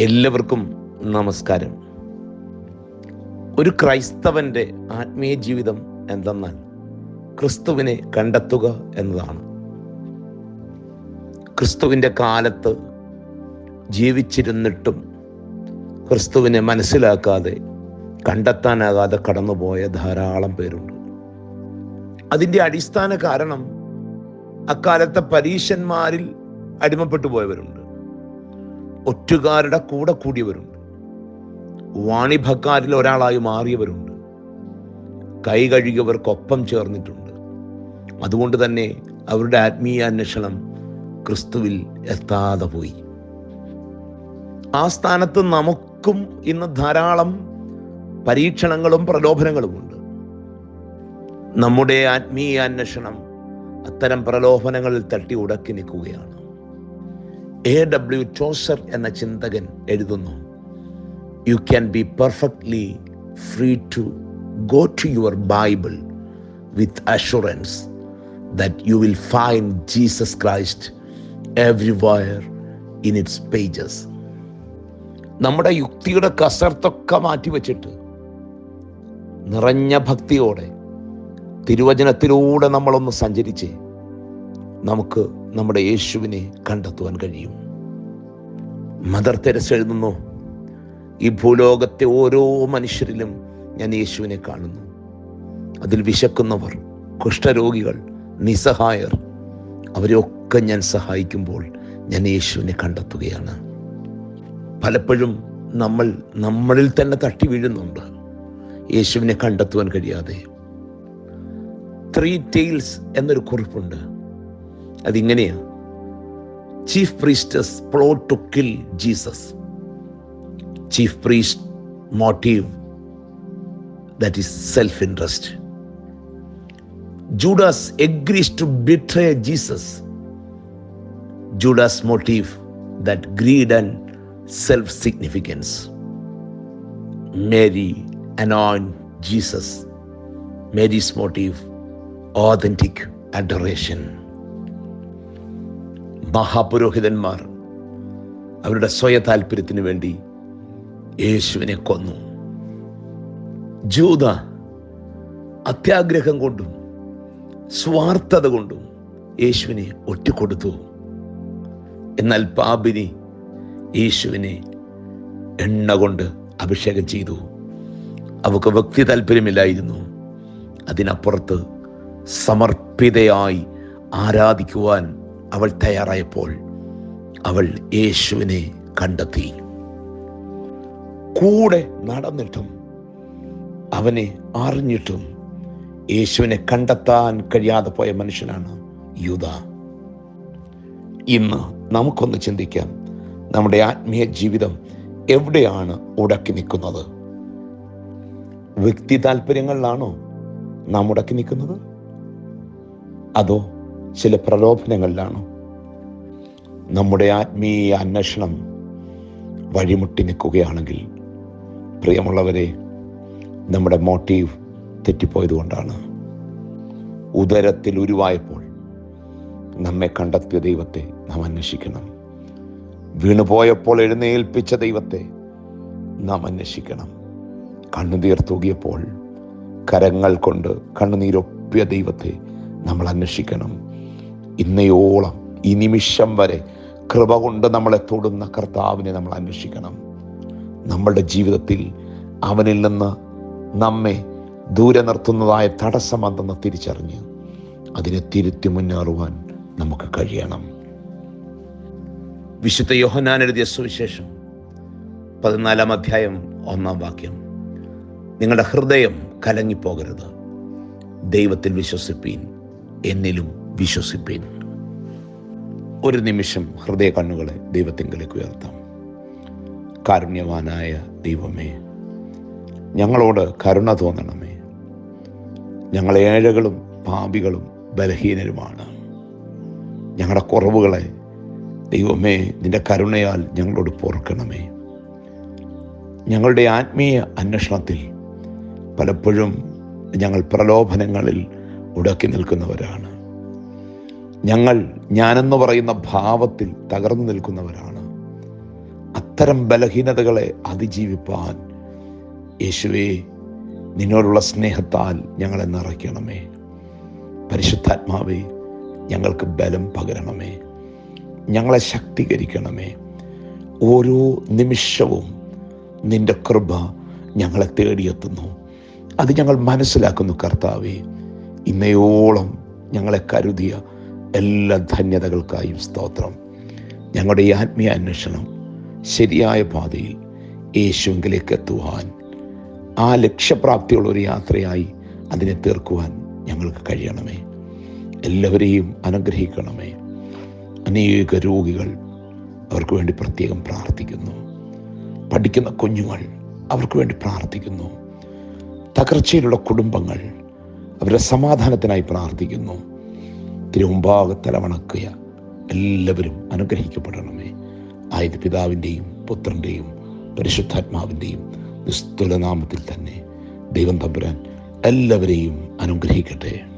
എല്ലാവർക്കും നമസ്കാരം. ഒരു ക്രൈസ്തവന്റെ ആത്മീയ ജീവിതം എന്തെന്നാൽ ക്രിസ്തുവിനെ കണ്ടെത്തുക എന്നതാണ്. ക്രിസ്തുവിന്റെ കാലത്ത് ജീവിച്ചിരുന്നിട്ടും ക്രിസ്തുവിനെ മനസ്സിലാക്കാതെ കണ്ടെത്താനാകാതെ കടന്നുപോയ ധാരാളം പേരുണ്ട്. അതിന്റെ അടിസ്ഥാന കാരണം അക്കാലത്തെ പരീശന്മാരിൽ അടിമപ്പെട്ടു പോയവരുണ്ട്. ഒറ്റുകാരുടെ കൂടെ കൂടിയവരുണ്ട്. വാണിഭക്കാരിൽ ഒരാളായി മാറിയവരുണ്ട്. കൈ കഴുകിയവർക്കൊപ്പം ചേർന്നിട്ടുണ്ട്. അതുകൊണ്ട് തന്നെ അവരുടെ ആത്മീയ അന്വേഷണം ക്രിസ്തുവിൽ എത്താതെ പോയി. ആ സ്ഥാനത്ത് നമുക്കും ഇന്ന് ധാരാളം പരീക്ഷണങ്ങളും പ്രലോഭനങ്ങളുമുണ്ട്. നമ്മുടെ ആത്മീയ അന്വേഷണം അത്തരം പ്രലോഭനങ്ങളിൽ തട്ടി ഉടക്കി നിൽക്കുകയാണ്. എ ഡബ്ല്യു ടോസർ എന്ന ചിന്തകൻ എഴുതുന്നു you can be perfectly free to go to your Bible with assurance that you will find Jesus Christ everywhere in its pages നമ്മുടെ യുക്തിയുടെ കസർത്തൊക്കെ മാറ്റിവെച്ചിട്ട് നിറഞ്ഞ ഭക്തിയോടെ തിരുവചനത്തിലൂടെ നമ്മളൊന്ന് സഞ്ചരിച്ച് നമുക്ക് നമ്മുടെ യേശുവിനെ കണ്ടെത്തുവാൻ കഴിയും. മദർ തെരസ് എഴുതുന്നു ഈ ഭൂലോകത്തെ ഓരോ മനുഷ്യരിലും ഞാൻ യേശുവിനെ കാണുന്നു. അതിൽ വിശക്കുന്നവർ കുഷ്ഠരോഗികൾ നിസ്സഹായർ അവരെയൊക്കെ ഞാൻ സഹായിക്കുമ്പോൾ ഞാൻ യേശുവിനെ കണ്ടെത്തുകയാണ്. പലപ്പോഴും നമ്മൾ നമ്മളിൽ തന്നെ തട്ടി വീഴുന്നുണ്ട്. യേശുവിനെ കണ്ടെത്തുവാൻ കഴിയാതെ. ത്രീ ടെയിൽസ് എന്നൊരു കുറിപ്പുണ്ട്. അതിങ്ങനെയാ chief priests plot to kill Jesus chief priest motive that is self interest Judas agrees to betray Jesus Judas motive that greed and self significance Mary anoint Jesus Mary's motive authentic adoration മഹാപുരോഹിതന്മാർ അവരുടെ സ്വയ താല്പര്യത്തിന് വേണ്ടി യേശുവിനെ കൊന്നു. ജൂത അത്യാഗ്രഹം കൊണ്ടും സ്വാർത്ഥത കൊണ്ടും യേശുവിനെ ഒറ്റക്കൊടുത്തു. എന്നാൽ പാപിനി യേശുവിനെ എണ്ണ കൊണ്ട് അഭിഷേകം ചെയ്തു. അവൾക്ക് വ്യക്തി താല്പര്യമില്ലായിരുന്നു അതിനപ്പുറത്ത് സമർപ്പിതയായി ആരാധിക്കുവാൻ അവൾ തയ്യാറായപ്പോൾ അവൾ യേശുവിനെ കണ്ടെത്തി. കൂടെ നടന്നിട്ടും അവനെ അറിഞ്ഞിട്ടും യേശുവിനെ കണ്ടെത്താൻ കഴിയാതെ പോയ മനുഷ്യനാണ് യൂത. ഇന്ന് നമുക്കൊന്ന് ചിന്തിക്കാം നമ്മുടെ ആത്മീയ ജീവിതം എവിടെയാണ് ഉടക്കി നിൽക്കുന്നത്? വ്യക്തി താല്പര്യങ്ങളിലാണോ നാം ഉടക്കി നിൽക്കുന്നത്? അതോ ചില പ്രലോഭനങ്ങളിലാണോ. നമ്മുടെ ആത്മീയ അന്വേഷണം വഴിമുട്ടി നിൽക്കുകയാണെങ്കിൽ പ്രിയമുള്ളവരെ നമ്മുടെ മോട്ടീവ് തെറ്റിപ്പോയതുകൊണ്ടാണ് ഉദരത്തിൽ ഉരുവായപ്പോൾ നമ്മെ കണ്ടെത്തിയ ദൈവത്തെ നാം അന്വേഷിക്കണം. വീണുപോയപ്പോൾ എഴുന്നേൽപ്പിച്ച ദൈവത്തെ നാം അന്വേഷിക്കണം. കണ്ണുനീർ തൂകിയപ്പോൾ കരങ്ങൾ കൊണ്ട് കണ്ണുനീരൊപ്പിയ ദൈവത്തെ നമ്മൾ അന്വേഷിക്കണം. ഇന്നയോളം ഈ നിമിഷം വരെ കൃപ കൊണ്ട് നമ്മളെ തൊടുന്ന കർത്താവിനെ നമ്മൾ അന്വേഷിക്കണം. നമ്മളുടെ ജീവിതത്തിൽ അവനിൽ നിന്ന് നമ്മെ ദൂരെ നിർത്തുന്നതായ തടസ്സമെന്തെന്ന് തിരിച്ചറിഞ്ഞ് അതിനെ തിരുത്തി മുന്നേറുവാൻ നമുക്ക് കഴിയണം. വിശുദ്ധ യോഹനാൻ എഴുതിയ സുവിശേഷം പതിനാലാം അധ്യായം ഒന്നാം വാക്യം. നിങ്ങളുടെ ഹൃദയം കലങ്ങിപ്പോകരുത്. ദൈവത്തിൽ വിശ്വസിപ്പീൻ. എന്നിലും വിശ്വസിപ്പീൻ. ഒരു നിമിഷം ഹൃദയ കണ്ണുകളെ ദൈവത്തിങ്കിലേക്ക് ഉയർത്താം. കാരുണ്യവാനായ ദൈവമേ ഞങ്ങളോട് കരുണ തോന്നണമേ. ഞങ്ങളെ ഏഴകളും പാപികളും ബലഹീനരുമാണ്. ഞങ്ങളുടെ കുറവുകളെ ദൈവമേ നിന്റെ കരുണയാൽ ഞങ്ങളോട് പൊറുക്കണമേ. ഞങ്ങളുടെ ആത്മീയ അന്വേഷണത്തിൽ പലപ്പോഴും ഞങ്ങൾ പ്രലോഭനങ്ങളിൽ ഉടക്കി നിൽക്കുന്നവരാണ്. ഞങ്ങൾ ഞാനെന്ന് പറയുന്ന ഭാവത്തിൽ തകർന്നു നിൽക്കുന്നവരാണ്. അത്തരം ബലഹീനതകളെ അതിജീവിപ്പാൻ യേശുവേ നിന്നോടുള്ള സ്നേഹത്താൽ ഞങ്ങളെ നിറയ്ക്കണമേ. പരിശുദ്ധാത്മാവേ ഞങ്ങൾക്ക് ബലം പകരണമേ. ഞങ്ങളെ ശക്തീകരിക്കണമേ. ഓരോ നിമിഷവും നിന്റെ കൃപ ഞങ്ങളെ തേടിയെത്തുന്നു. അത് ഞങ്ങൾ മനസ്സിലാക്കുന്നു കർത്താവേ. ഇന്നയോളം ഞങ്ങളെ കരുതിയ എല്ലാ ധന്യതകൾക്കായും സ്തോത്രം. ഞങ്ങളുടെ ഈ ആത്മീയ അന്വേഷണം ശരിയായ പാതയിൽ യേശുവിലേക്ക് എത്തുവാൻ ആ ലക്ഷ്യപ്രാപ്തിയുള്ള ഒരു യാത്രയായി അതിനെ തീർക്കുവാൻ ഞങ്ങൾക്ക് കഴിയണമേ. എല്ലാവരെയും അനുഗ്രഹിക്കണമേ. അനേക രോഗികൾ അവർക്ക് വേണ്ടി പ്രത്യേകം പ്രാർത്ഥിക്കുന്നു. പഠിക്കുന്ന കുഞ്ഞുങ്ങൾ അവർക്ക് വേണ്ടി പ്രാർത്ഥിക്കുന്നു. തകർച്ചയിലുള്ള കുടുംബങ്ങൾ അവരുടെ സമാധാനത്തിനായി പ്രാർത്ഥിക്കുന്നു. തിരുമുമ്പാകെ തലവണക്കുക എല്ലാവരും അനുഗ്രഹിക്കപ്പെടണമേ. ആയത് പിതാവിന്റെയും പുത്രന്റെയും പരിശുദ്ധാത്മാവിന്റെയും നിസ്തുലനാമത്തിൽ തന്നെ ദൈവം തമ്പുരാൻ എല്ലാവരെയും അനുഗ്രഹിക്കട്ടെ.